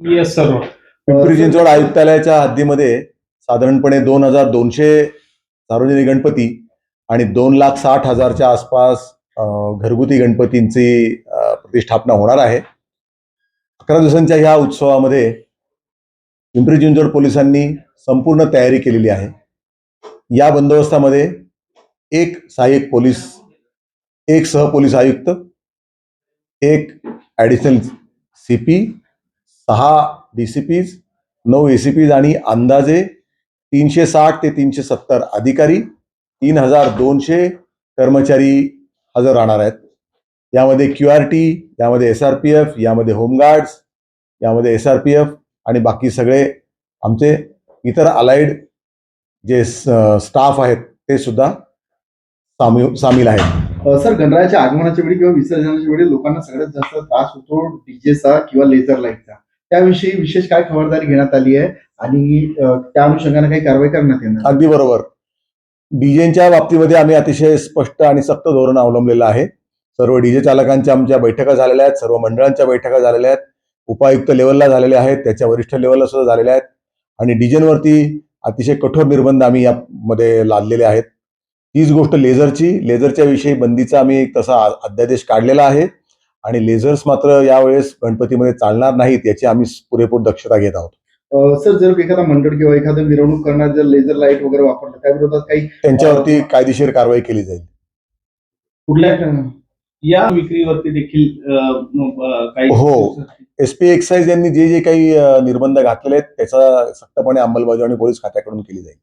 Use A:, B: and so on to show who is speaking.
A: Yes sir
B: Pimpri Chinchwad आयुक्तालयाच्या हद्दीमध्ये साधारणपणे दोन हजार दोनशे सार्वजनिक गणपती आणि दोन लाख साठ हजारच्या आसपास घरगुती गणपतींची प्रतिष्ठापना होणार आहे. अकरा दिवसांच्या ह्या उत्सवामध्ये पिंपरी चिंचवड पोलिसांनी संपूर्ण तयारी केलेली आहे. या बंदोबस्तामध्ये एक सहाय्यक पोलीस एक सहपोलीस आयुक्त एक ॲडिशनल सी पी सहा डी सी पीज नऊ ए सी पीज आणि अंदाजे तीनशे साठ ते तीनशे सत्तर अधिकारी तीन हजार दोनशे कर्मचारी हजर राहणार आहेत. यामध्ये क्यू आर टी यामध्ये एस आर पी एफ यामध्ये होमगार्ड्स यामध्ये एस आर पी एफ आणि बाकी सगळे आमचे इतर अलाइड जे स्टाफ आहेत ते सुद्धा सामी सामील आहेत.
C: सर गणरायाच्या आगमनाच्या वेळी किंवा विसर्जनाच्या वेळी लोकांना सगळ्यात जास्त त्रास होतो डीजेचा किंवा लेझर लाइट त्याविषयी विशेष काय खबरदारी घेण्यात आली आहे आणि त्या अनुषंगाने काही कारवाई करण्यात येणार
B: अगदी बरोबर. डीजेच्या बाबतीमध्ये आम्ही अतिशय स्पष्ट आणि सक्त धोरण अवलंबलेलं आहे. सर्व डीजे चालकांच्या आमच्या बैठका झालेल्या आहेत सर्व मंडळांच्या बैठका झालेल्या आहेत उपायुक्त लेवलला झालेल्या आहेत त्याच्या वरिष्ठ लेवलला सुद्धा झालेल्या आहेत आणि डीजेंवरती अतिशय कठोर निर्बंध आम्ही यामध्ये लादलेले आहेत. तीच गोष्ट लेझरची लेझरच्या विषयी बंदीचा आम्ही तसा अध्यादेश काढलेला आहे. आणि लेझर्स मात्र यावेळेस गणपतीमध्ये चालणार नाहीत याची आम्ही पुरेपूर दक्षता घेत आहोत.
C: सर जर एखादा मंडळ किंवा एखादं मिरवणूक करणार जर लेझर लाइट वगैरे वापरलं त्या विरोधात काही
B: त्यांच्यावरती कायदेशीर कारवाई केली जाईल.
A: कुठल्या या विक्रीवरती देखील
B: हो. एस पी एक्साईज यांनी जे जे काही निर्बंध घातलेले आहेत त्याचा सक्तपणे अंमलबजावणी पोलीस खात्याकडून केली जाईल.